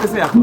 করতেছে এখন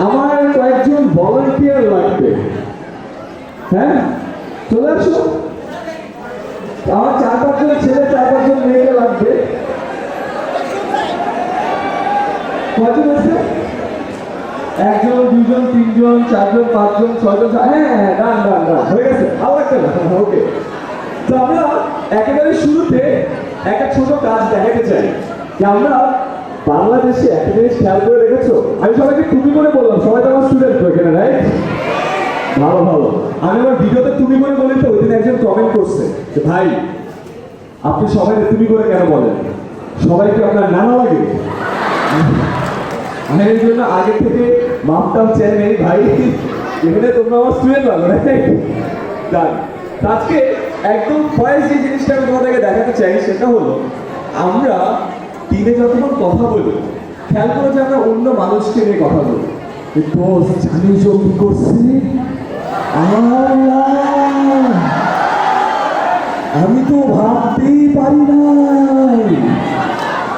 আমার কয়েকজন ভলান্টিয়ার লাগবে। হ্যাঁ? চলে আসো। আমার চার পাঁচজন ছেলে, চার পাঁচজন মেয়েকে লাগবে। কয়জন আছে? একজন, দুজন, তিনজন, চারজন, পাঁচজন, ছয়জন হ্যাঁ হ্যাঁ ডান ডান ডান। হয়ে গেছে। ভালো লাগছে না? ওকে তো আমরা একেবারে শুরুতে একটা ছোট কাজ দেখাতে চাই। যে আমরা বাংলাদেশে একটা জিনিস খেয়াল করে রেখেছো আমি সবাইকে তুমি করে বললাম, সবাই তো আমার স্টুডেন্ট এখানে রাইট ভালো ভালো। আমি আমার ভিডিওতে তুমি করে বলি তো ওই একজন কমেন্ট করছে যে, ভাই, আপনি সবাই তুমি করে কেন বলেন? সবাইকে আপনার নানা লাগে? আমি এই জন্য আগে থেকে মাপটাও চেয়ে নেই, ভাই। এখানে তোমরা আমার স্টুডেন্ট ভালো ডান আজকে একদম ফার্স্ট যে জিনিসটা আমি তোমাদেরকে দেখাতে চাই সেটা হলো, আমরা দিনে যতক্ষণ কথা বলি, খেয়াল করো যে আমরা অন্য মানুষকে নিয়ে কথা বলি। দোস্ত জানিস ও কি করছে? আমি তো ভাবতেই পারি নাই।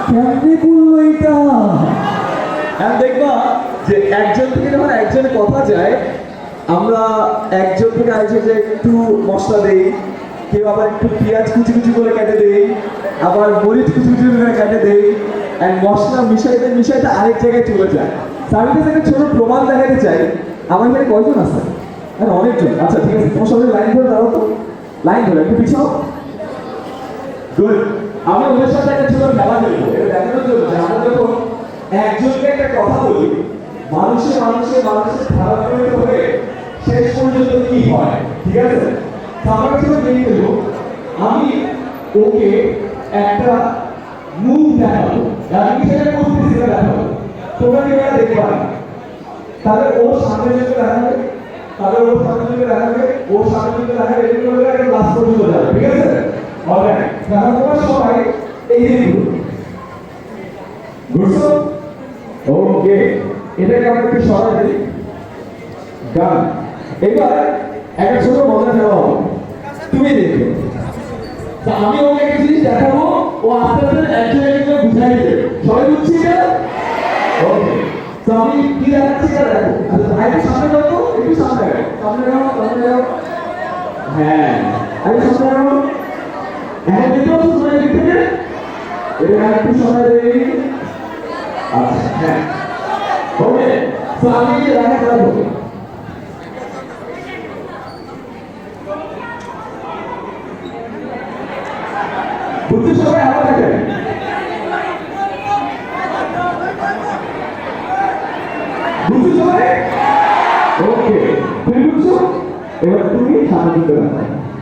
কেমনে করল এটা? দেখবা যে, একজন থেকে যখন একজনের কথা যায়, আমরা একজন থেকে আরেকজনকে একটু মশলা দেই, কেউ আবার একটু পেঁয়াজ কুচি কুচি করে কেটে দেই আবার মরিচ করে কেটে দেই অ্যান্ড মশলা মিশাইতে মিশাইতে আরেক জায়গায় চলে যায়। আমি কাছে একটা ছোট প্রমাণ দেখাতে চাই। আমার এখানে কয়জন আছে? হ্যাঁ অনেকজন। আচ্ছা ঠিক আছে, তোমার সবাই লাইন ধরে দাঁড়াও তো। লাইন ধরে, একটু পিছাও। গুড আমি ওদের সাথে একটা ছোট খেলা খেলব এটা দেখানোর জন্য যে আমরা যখন একজনকে একটা কথা বলি, মানুষে মানুষে মানুষের করে হয়ে শেষ পর্যন্ত কি হয়? ঠিক আছে? আমার কাছে দেখে দেবো আমি ওকে একটা মুখ দেখাবো আমি সেটা করতেছি সেটা দেখাবো তোমরা কি এটা দেখবা তাহলে ওর সামনে যদি দেখাবে তাহলে ওর সামনে যদি দেখাবে ওর সামনে যদি দেখাবে এরকম করে একটা লাস্ট পর্যন্ত যাবে, ঠিক আছে? ওকে এটাকে একটু একটা ছোট মজা হবে। তুমি দেখো তা আমি ওকে একটা জিনিস দেখাবো, ও আস্তে আস্তে একজন একজন বুঝাই দেবে। সবাই বুঝছি এটা ওকে তো আমি কি দেখাচ্ছি এটা দেখো। আচ্ছা একটু সামনে তো, একটু সামনে সামনে যাও সামনে যাও। হ্যাঁ। আরে সামনে যাও। হ্যাঁ দেখতে পাচ্ছ তোমরা এদিক থেকে এটা একটু সময় দেই। আচ্ছা হ্যাঁ। ওকে তো আমি দেখাতে যাব বুঝতে সবাই এবার তুমি সামাজিক দিতে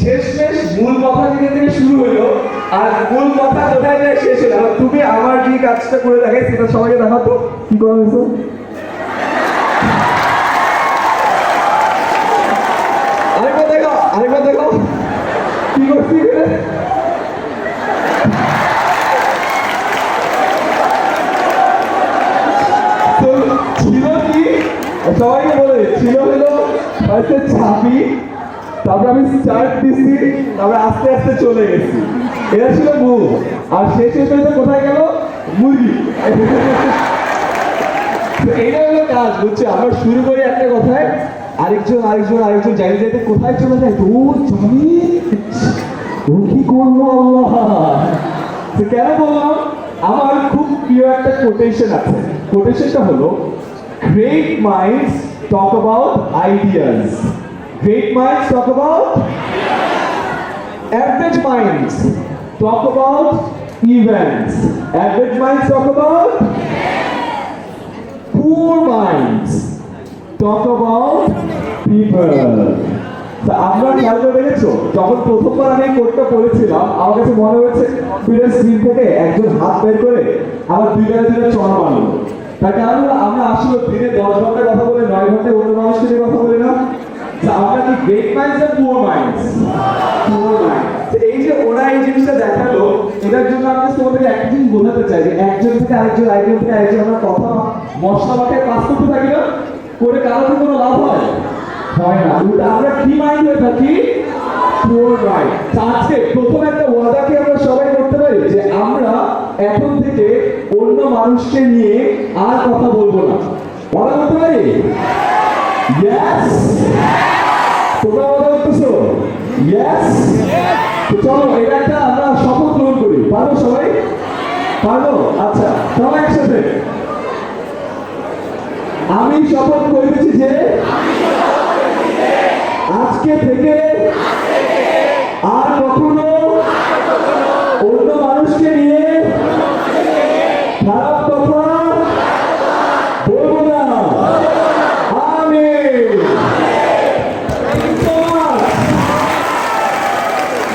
শেষমেশ মূল কথা যেখান থেকে শুরু হলো। আর মূল কথা কোথায় যায় শেষ হলো? এবার তুমি আমার যে কাজটা করে দেখে সেটা সবাইকে দেখাতো কি করা হয়েছে আরেকবার দেখো আরেকবার দেখো কি করছি ছিল কি? সবাইকে বলে ছিল হলো হয়তো চাবি। তারপরে আমি স্টার্ট দিচ্ছি তারপরে আস্তে আস্তে চলে গেছি। এটা ছিল মুভ আর শেষ শেষ কোথায় গেল? মুরগি। তো এইটা হলো কাজ, বুঝছ? আমরা শুরু করি একটা কথায়, আরেকজন আরেকজন আরেকজন যাইতে যাইতে কোথায় চলে যায়। ও জানি ও কি করল আল্লাহ। কেন বললাম? আমার খুব প্রিয় একটা কোটেশন আছে। কোটেশনটা হলো great minds talk about ideas great minds talk about average minds talk about events. Average minds talk about poor minds talk about people. আমরা খেয়াল করে দেখেছ? যখন প্রথমবার আমি কোডটা পড়েছিলাম, আমার কাছে মনে হয়েছে কম্পিউটার স্ক্রিন থেকে একজন হাত বের করে আমার দুই গালে দিনে চড় মারলো। তার কারণ আমরা আসলে দিনে দশ ঘণ্টা কথা বলে, নয় ঘন্টায় অন্য মানুষকে কথা বলি না। তা আমরা কি গ্রেট মাইন্ডস আর পুয়ার মাইন্ডস পুয়ার মাইন্ড এই যে ওরা এই জিনিসটা দেখাল, এটার জন্য আমি তোমাদেরকে একটা জিনিস বোঝাতে চাই যে একজন থেকে আরেকজন আরেকজন থেকে আরেকজন, আমরা কথা মশলা করতে থাকি না? করে কারও কি কোনো লাভ হয়? হয় না। আমরা কি মাইন্ড হয়ে থাকি? আজকে প্রথম একটা ওয়াদাকে আমরা সবাই করতে পারি? যে আমরা এখন থেকে অন্য মানুষকে নিয়ে আর কথা বলব না। ওয়াদা করতে পারি? ইয়েস ইয়েস তো চলো, এটা একটা আমরা শপথ গ্রহণ করি। পারো সবাই? পারো আচ্ছা একসাথে। আমি শপথ করেছি যে, আজকে থেকে আর কখনো